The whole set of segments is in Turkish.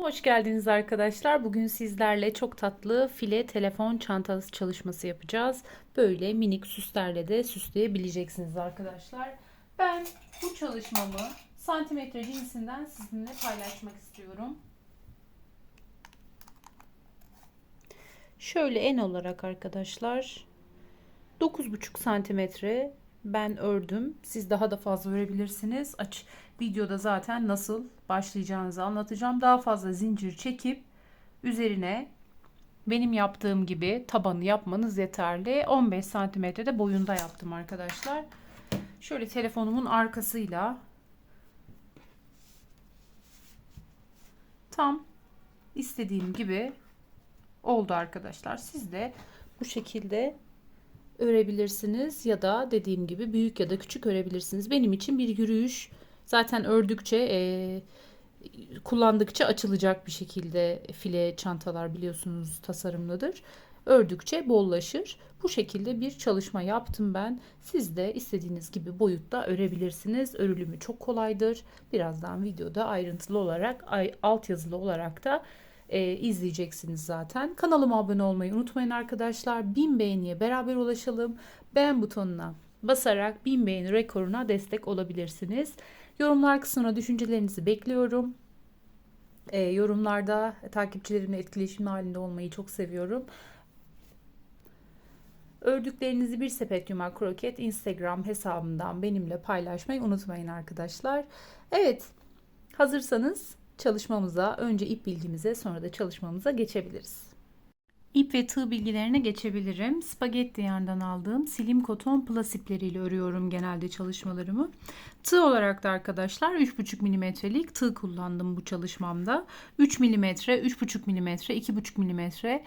Hoş geldiniz arkadaşlar. Bugün sizlerle çok tatlı file telefon çantası çalışması yapacağız. Böyle minik süslerle de süsleyebileceksiniz arkadaşlar. Ben bu çalışmamı santimetre cinsinden sizinle paylaşmak istiyorum. Şöyle en olarak arkadaşlar 9,5 santimetre ben ördüm. Siz daha da fazla örebilirsiniz. Aç videoda zaten nasıl başlayacağınızı anlatacağım. Daha fazla zincir çekip üzerine benim yaptığım gibi tabanı yapmanız yeterli. 15 santimetre de boyunda yaptım arkadaşlar. Şöyle telefonumun arkasıyla tam istediğim gibi oldu arkadaşlar. Siz de bu şekilde örebilirsiniz ya da dediğim gibi büyük ya da küçük örebilirsiniz. Benim için bir yürüyüş zaten ördükçe e, kullandıkça açılacak bir şekilde file çantalar biliyorsunuz tasarımlıdır. Ördükçe bollaşır. Bu şekilde bir çalışma yaptım ben. Siz de istediğiniz gibi boyutta örebilirsiniz. Örülümü çok kolaydır. Birazdan videoda ayrıntılı olarak alt yazılı olarak da e, izleyeceksiniz zaten. Kanalıma abone olmayı unutmayın arkadaşlar. 1000 beğeniye beraber ulaşalım. Beğen butonuna basarak 1000 beğeni rekoruna destek olabilirsiniz. Yorumlar kısmına düşüncelerinizi bekliyorum. E, yorumlarda takipçilerimle etkileşim halinde olmayı çok seviyorum. Ördüklerinizi bir sepet yumak kroket Instagram hesabımdan benimle paylaşmayı unutmayın arkadaşlar. Evet hazırsanız çalışmamıza önce ip bilgimize sonra da çalışmamıza geçebiliriz. İp ve tığ bilgilerine geçebilirim. Spagetti yandan aldığım silim koton plus ipleriyle örüyorum genelde çalışmalarımı. Tığ olarak da arkadaşlar 3,5 milimetrelik tığ kullandım bu çalışmamda. 3 milimetre, 3,5 milimetre, 2,5 milimetre,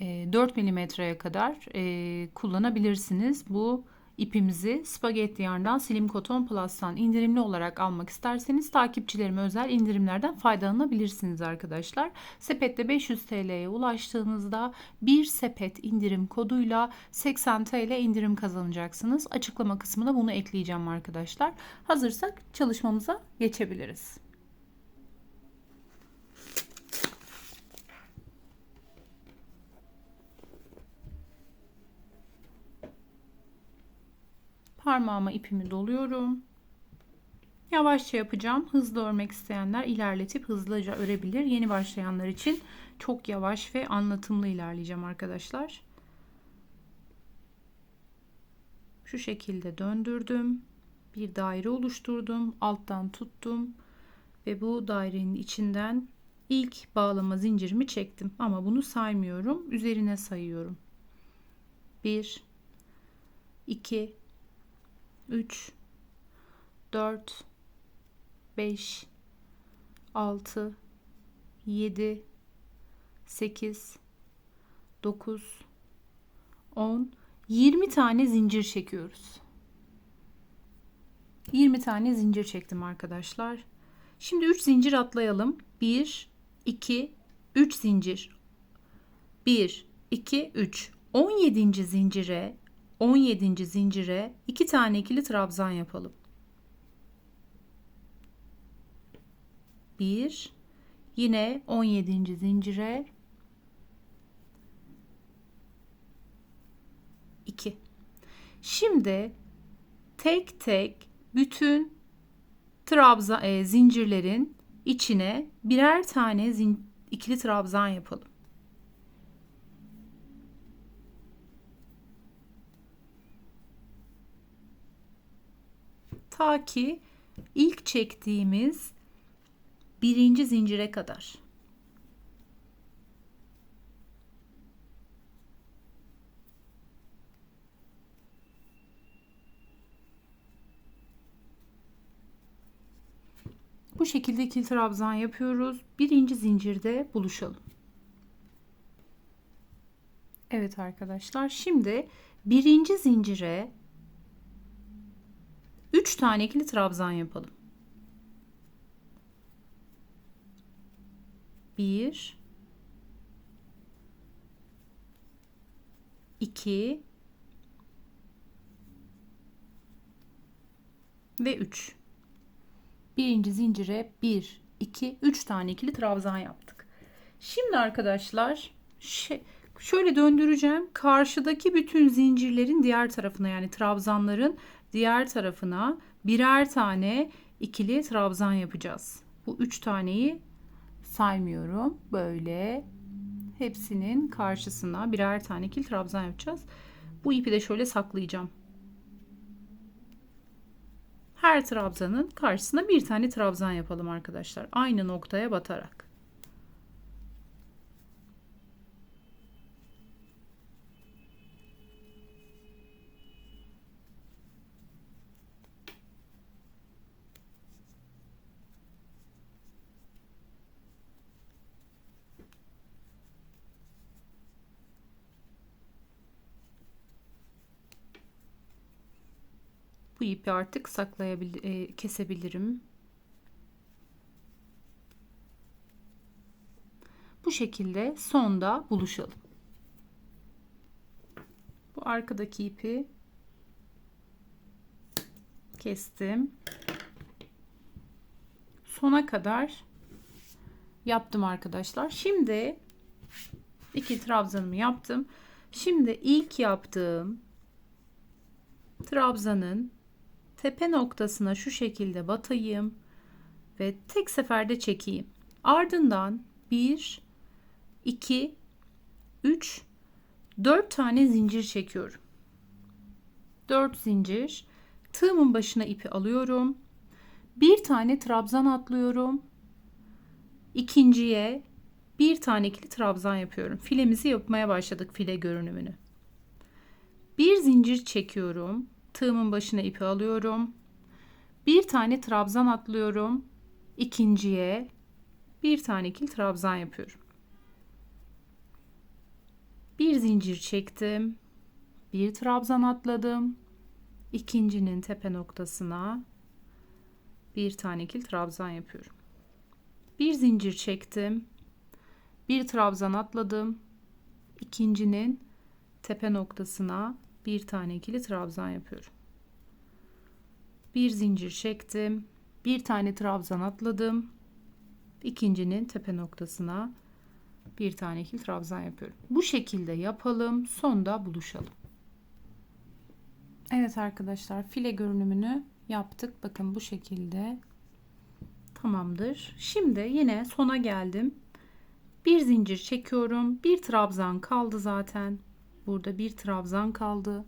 4 milimetreye kadar e, kullanabilirsiniz. Bu ipimizi spagetti yarndan Slim Cotton Plus'tan indirimli olarak almak isterseniz takipçilerime özel indirimlerden faydalanabilirsiniz arkadaşlar. Sepette 500 TL'ye ulaştığınızda bir sepet indirim koduyla 80 TL indirim kazanacaksınız. Açıklama kısmına bunu ekleyeceğim arkadaşlar. Hazırsak çalışmamıza geçebiliriz. Parmağıma ipimi doluyorum. Yavaşça yapacağım. Hızlı örmek isteyenler ilerletip hızlıca örebilir. Yeni başlayanlar için çok yavaş ve anlatımlı ilerleyeceğim arkadaşlar. Şu şekilde döndürdüm. Bir daire oluşturdum. Alttan tuttum. Ve bu dairenin içinden ilk bağlama zincirimi çektim. Ama bunu saymıyorum. Üzerine sayıyorum. 1 2 3 4 5 6 7 8 9 10 20 tane zincir çekiyoruz. 20 tane zincir çektim arkadaşlar. Şimdi 3 zincir atlayalım. 1 2 3 zincir. 1 2 3 17. zincire 17. zincire 2 tane ikili trabzan yapalım. 1 yine 17. zincire 2. Şimdi tek tek bütün trabzan e, zincirlerin içine birer tane zin, ikili trabzan yapalım. Ta ki ilk çektiğimiz birinci zincire kadar. Bu şekilde ikili trabzan yapıyoruz. Birinci zincirde buluşalım. Evet arkadaşlar şimdi birinci zincire 3 tane ikili trabzan yapalım. 1 2 ve 3. Birinci zincire 1 2, 3 tane ikili trabzan yaptık. Şimdi arkadaşlar şey, şöyle döndüreceğim. Karşıdaki bütün zincirlerin diğer tarafına yani trabzanların diğer tarafına birer tane ikili trabzan yapacağız. Bu 3 taneyi saymıyorum. Böyle hepsinin karşısına birer tane ikili trabzan yapacağız. Bu ipi de şöyle saklayacağım. Her trabzanın karşısına bir tane trabzan yapalım arkadaşlar. Aynı noktaya batarak. Bu ipi artık saklayabilir, e, kesebilirim. Bu şekilde sonda buluşalım. Bu arkadaki ipi kestim. Sona kadar yaptım arkadaşlar. Şimdi iki trabzanımı yaptım. Şimdi ilk yaptığım trabzanın tepe noktasına şu şekilde batayım ve tek seferde çekeyim. Ardından 1 2 3 4 tane zincir çekiyorum. 4 zincir. Tığımın başına ipi alıyorum. Bir tane trabzan atlıyorum. İkinciye bir tane ikili trabzan yapıyorum. Filemizi yapmaya başladık file görünümünü. Bir zincir çekiyorum. Tığımın başına ipi alıyorum. Bir tane trabzan atlıyorum. İkinciye bir tane ikili trabzan yapıyorum. Bir zincir çektim. Bir trabzan atladım. İkincinin tepe noktasına bir tane ikili trabzan yapıyorum. Bir zincir çektim. Bir trabzan atladım. İkincinin tepe noktasına bir tane ikili trabzan yapıyorum. Bir zincir çektim. Bir tane trabzan atladım. İkincinin tepe noktasına bir tane ikili trabzan yapıyorum. Bu şekilde yapalım. Sonda buluşalım. Evet arkadaşlar file görünümünü yaptık. Bakın bu şekilde. Tamamdır. Şimdi yine sona geldim. Bir zincir çekiyorum. Bir trabzan kaldı zaten. Burada bir trabzan kaldı.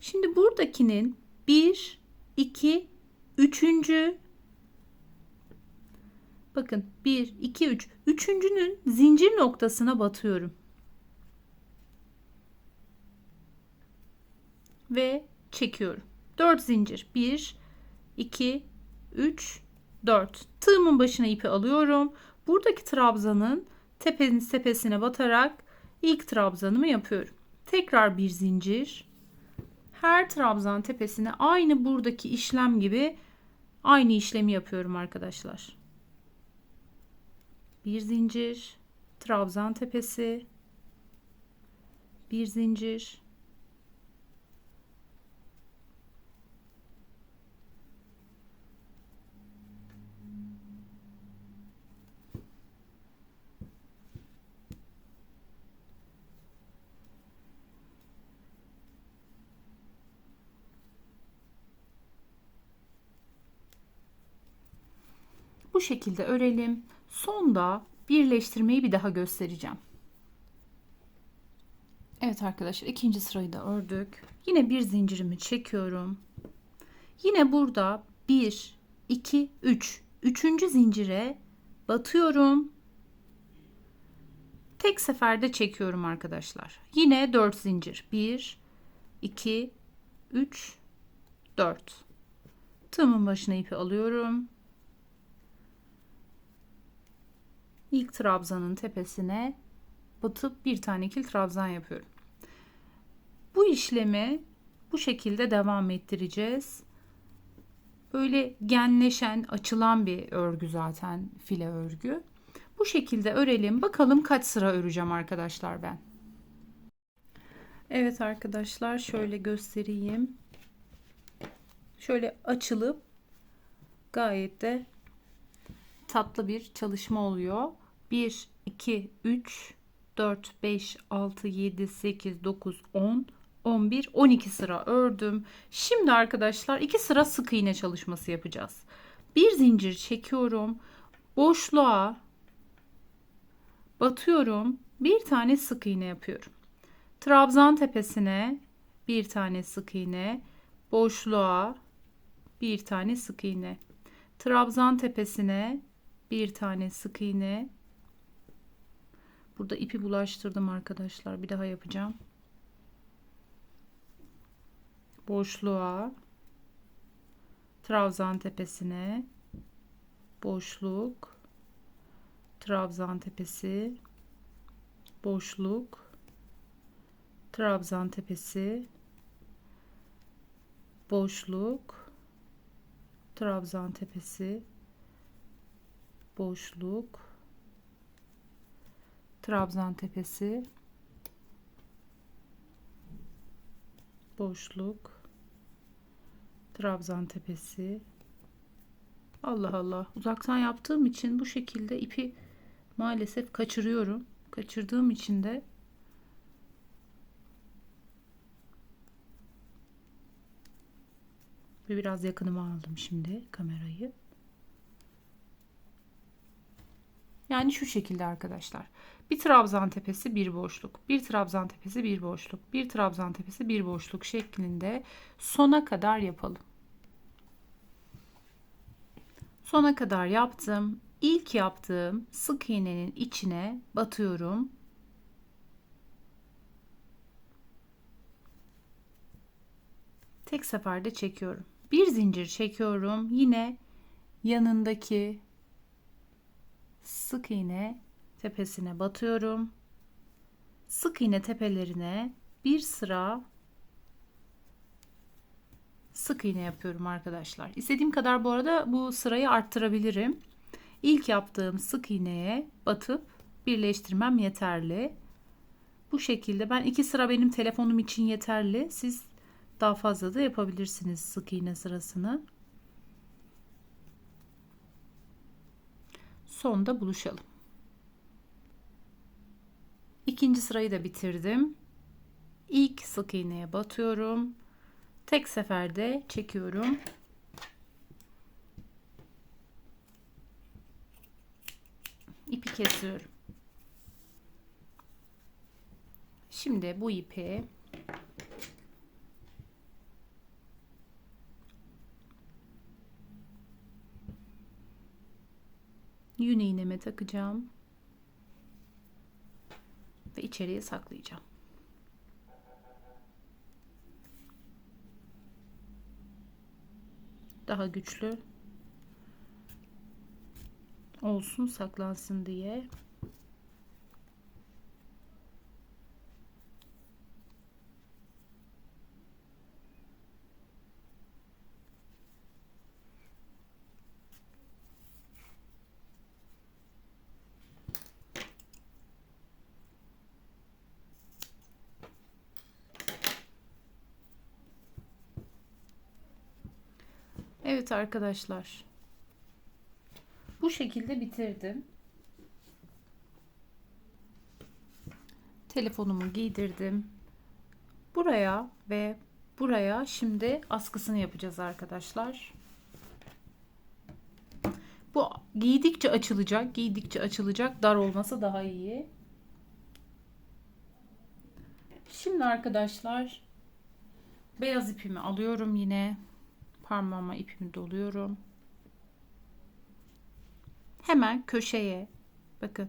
Şimdi buradakinin 1, 2, 3. Bakın 1, 2, 3. Üçüncünün zincir noktasına batıyorum. Ve çekiyorum. 4 zincir. 1, 2, 3, 4. Tığımın başına ipi alıyorum. Buradaki trabzanın tepenin tepesine batarak ilk trabzanımı yapıyorum. Tekrar bir zincir. Her trabzan tepesine aynı buradaki işlem gibi aynı işlemi yapıyorum arkadaşlar. Bir zincir, trabzan tepesi, bir zincir, şekilde örelim. Sonda birleştirmeyi bir daha göstereceğim. Evet arkadaşlar ikinci sırayı da ördük. Yine bir zincirimi çekiyorum. Yine burada 1, 2, 3. Üçüncü zincire batıyorum. Tek seferde çekiyorum arkadaşlar. Yine 4 zincir. 1, 2, 3, 4. Tığımın başına ipi alıyorum. İlk trabzanın tepesine batıp bir tane ikili trabzan yapıyorum. Bu işlemi bu şekilde devam ettireceğiz. Böyle genleşen, açılan bir örgü zaten file örgü. Bu şekilde örelim. Bakalım kaç sıra öreceğim arkadaşlar ben. Evet arkadaşlar şöyle göstereyim. Şöyle açılıp gayet de tatlı bir çalışma oluyor. 1, 2, 3, 4, 5, 6, 7, 8, 9, 10, 11, 12 sıra ördüm. Şimdi arkadaşlar 2 sıra sık iğne çalışması yapacağız. Bir zincir çekiyorum. Boşluğa batıyorum. Bir tane sık iğne yapıyorum. Trabzan tepesine bir tane sık iğne, boşluğa bir tane sık iğne. Trabzan tepesine bir tane sık iğne. Burada ipi bulaştırdım arkadaşlar. Bir daha yapacağım. Boşluğa trabzan tepesine boşluk trabzan tepesi boşluk trabzan tepesi boşluk trabzan tepesi boşluk trabzan tepesi. Boşluk. Trabzan tepesi. Allah Allah. Uzaktan yaptığım için bu şekilde ipi maalesef kaçırıyorum. Kaçırdığım için de ve biraz yakınıma aldım şimdi kamerayı. Yani şu şekilde arkadaşlar bir trabzan tepesi bir boşluk bir trabzan tepesi bir boşluk bir trabzan tepesi bir boşluk şeklinde sona kadar yapalım sona kadar yaptım İlk yaptığım sık iğnenin içine batıyorum. Tek seferde çekiyorum. Bir zincir çekiyorum. Yine yanındaki sık iğne tepesine batıyorum. Sık iğne tepelerine bir sıra sık iğne yapıyorum arkadaşlar. İstediğim kadar bu arada bu sırayı arttırabilirim. İlk yaptığım sık iğneye batıp birleştirmem yeterli. Bu şekilde ben iki sıra benim telefonum için yeterli. Siz daha fazla da yapabilirsiniz sık iğne sırasını. Sonda buluşalım. İkinci sırayı da bitirdim. İlk sık iğneye batıyorum. Tek seferde çekiyorum. ipi kesiyorum. Şimdi bu ipi yün iğneme takacağım içeriye saklayacağım. Daha güçlü olsun saklansın diye. Evet arkadaşlar bu şekilde bitirdim. Telefonumu giydirdim. Buraya ve buraya şimdi askısını yapacağız arkadaşlar. Bu giydikçe açılacak, giydikçe açılacak. Dar olması daha iyi. Şimdi arkadaşlar beyaz ipimi alıyorum yine. Parmağıma ipimi doluyorum hemen köşeye bakın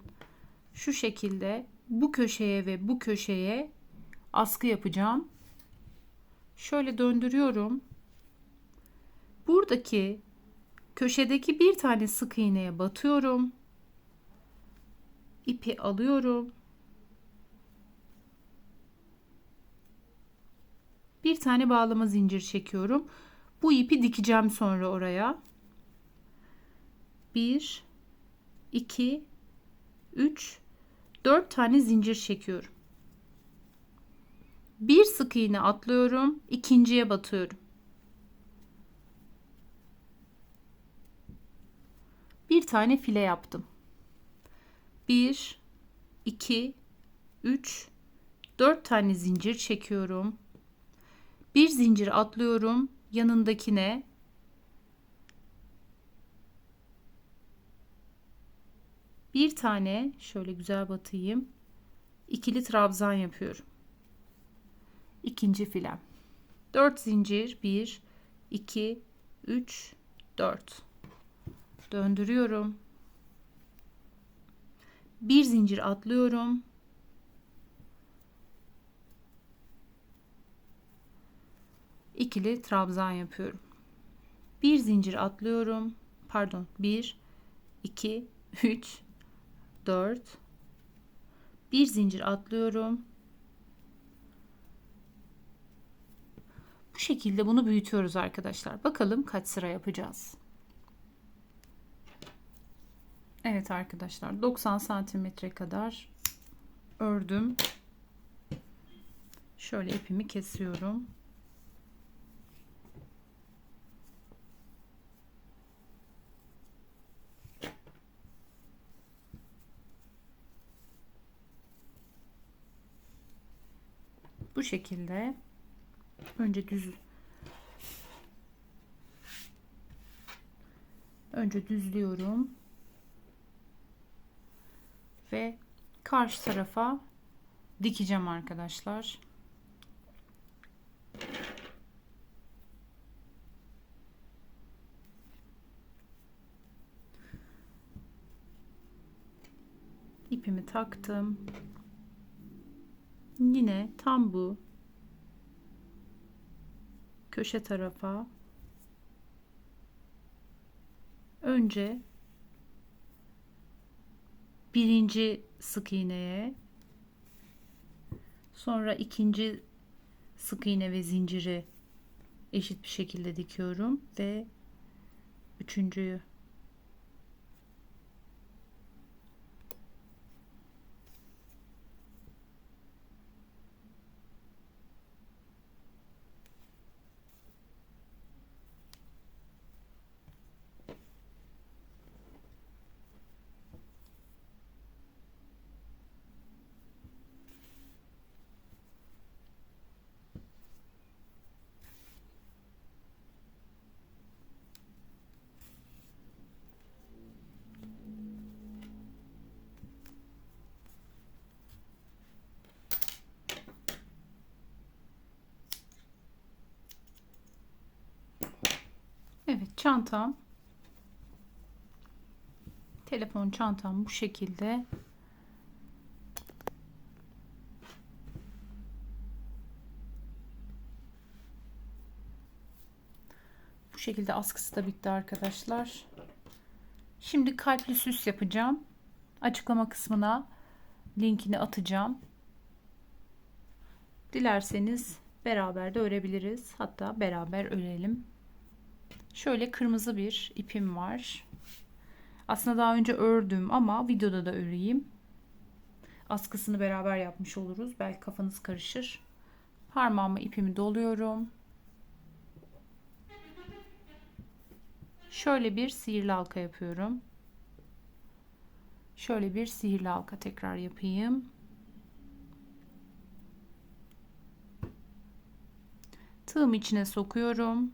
şu şekilde bu köşeye ve bu köşeye askı yapacağım. Şöyle döndürüyorum. Buradaki köşedeki bir tane sık iğneye batıyorum. İpi alıyorum. Bir tane bağlama zincir çekiyorum. Bu ipi dikeceğim sonra oraya. Bir 2 3 4 tane zincir çekiyorum. Bir sık iğne atlıyorum, ikinciye batıyorum. Bir tane file yaptım. 1 2 3 4 tane zincir çekiyorum. Bir zincir atlıyorum yanındakine. Bir tane şöyle güzel batayım ikili trabzan yapıyorum. İkinci filem 4 zincir 1 2 3 4 döndürüyorum. Bir zincir atlıyorum ikili trabzan yapıyorum. Bir zincir atlıyorum. Pardon. 1 2 3 4 bir zincir atlıyorum. Bu şekilde bunu büyütüyoruz arkadaşlar. Bakalım kaç sıra yapacağız. Evet arkadaşlar 90 santimetre kadar ördüm. Şöyle ipimi kesiyorum. Bu şekilde önce düz önce düzlüyorum ve karşı tarafa dikeceğim arkadaşlar. ipimi taktım. Yine tam bu. Köşe tarafa. Önce birinci sık iğneye sonra ikinci sık iğne ve zinciri eşit bir şekilde dikiyorum ve üçüncüyü Evet çantam. Telefon çantam bu şekilde. Bu şekilde askısı da bitti arkadaşlar. Şimdi kalpli süs yapacağım. Açıklama kısmına linkini atacağım. Dilerseniz beraber de örebiliriz. Hatta beraber örelim Şöyle kırmızı bir ipim var. Aslında daha önce ördüm ama videoda da öreyim. Askısını beraber yapmış oluruz. Belki kafanız karışır. Parmağıma ipimi doluyorum. Şöyle bir sihirli halka yapıyorum. Şöyle bir sihirli halka tekrar yapayım. Tığım içine sokuyorum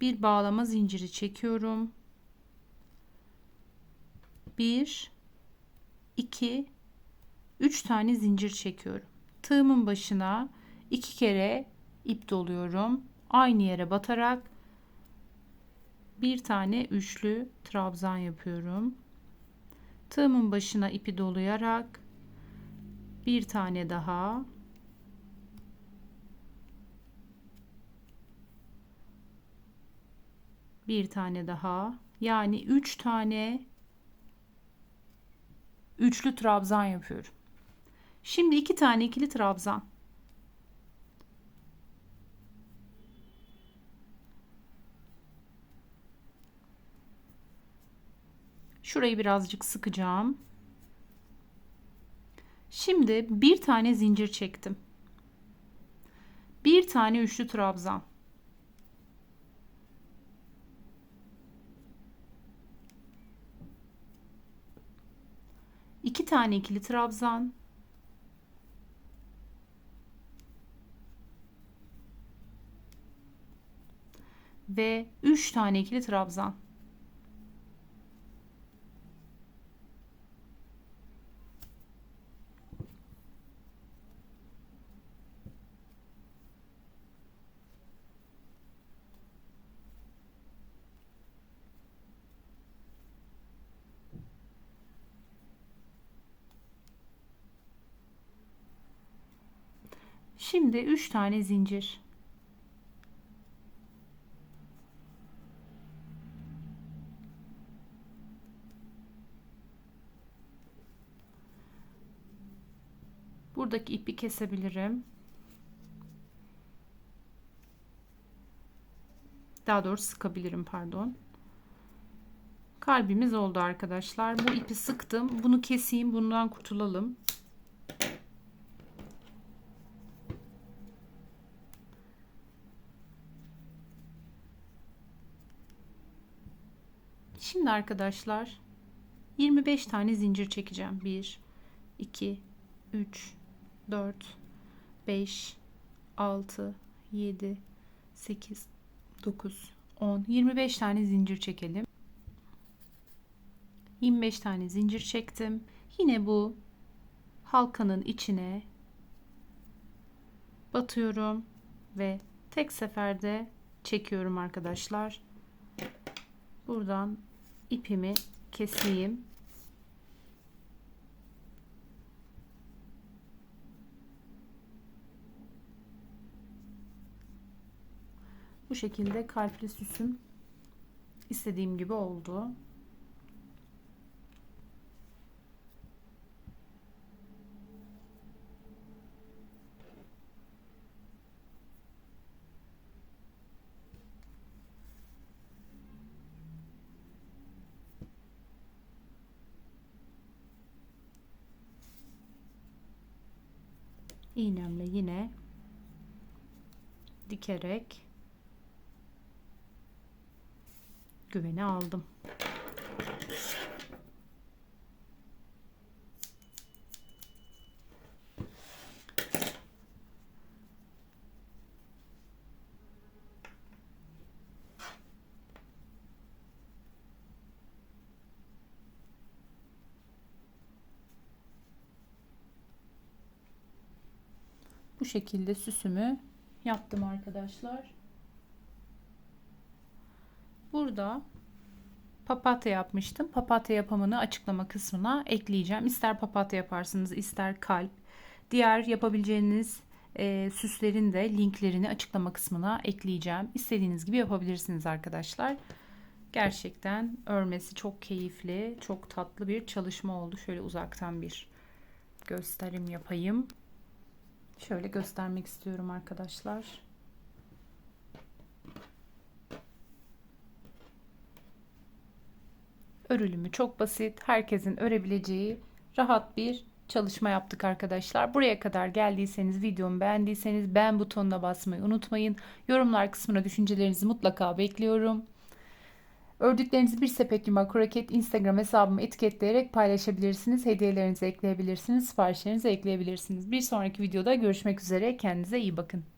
bir bağlama zinciri çekiyorum. 1 2 3 tane zincir çekiyorum. Tığımın başına iki kere ip doluyorum. Aynı yere batarak bir tane üçlü trabzan yapıyorum. Tığımın başına ipi dolayarak bir tane daha bir tane daha yani üç tane üçlü trabzan yapıyorum. Şimdi iki tane ikili trabzan. Şurayı birazcık sıkacağım. Şimdi bir tane zincir çektim. Bir tane üçlü trabzan. 2 tane ikili trabzan, ve 3 tane ikili trabzan. Şimdi 3 tane zincir. Buradaki ipi kesebilirim. Daha doğrusu sıkabilirim pardon. Kalbimiz oldu arkadaşlar. Bu ipi sıktım. Bunu keseyim. Bundan kurtulalım. Şimdi arkadaşlar 25 tane zincir çekeceğim. 1 2 3 4 5 6 7 8 9 10 25 tane zincir çekelim. 25 tane zincir çektim. Yine bu halkanın içine batıyorum ve tek seferde çekiyorum arkadaşlar. Buradan ipimi keseyim. Bu şekilde kalpli süsüm istediğim gibi oldu. Yine dikerek güveni aldım. Şekilde süsümü yaptım arkadaşlar. Burada papatya yapmıştım. Papatya yapımını açıklama kısmına ekleyeceğim. İster papatya yaparsınız ister kalp. Diğer yapabileceğiniz e, süslerin de linklerini açıklama kısmına ekleyeceğim. İstediğiniz gibi yapabilirsiniz arkadaşlar. Gerçekten örmesi çok keyifli, çok tatlı bir çalışma oldu. Şöyle uzaktan bir gösterim yapayım. Şöyle göstermek istiyorum arkadaşlar. Örülümü çok basit, herkesin örebileceği rahat bir çalışma yaptık arkadaşlar. Buraya kadar geldiyseniz, videomu beğendiyseniz beğen butonuna basmayı unutmayın. Yorumlar kısmına düşüncelerinizi mutlaka bekliyorum. Ördüklerinizi bir sepet yumak kroket Instagram hesabımı etiketleyerek paylaşabilirsiniz. Hediyelerinizi ekleyebilirsiniz. Siparişlerinizi ekleyebilirsiniz. Bir sonraki videoda görüşmek üzere. Kendinize iyi bakın.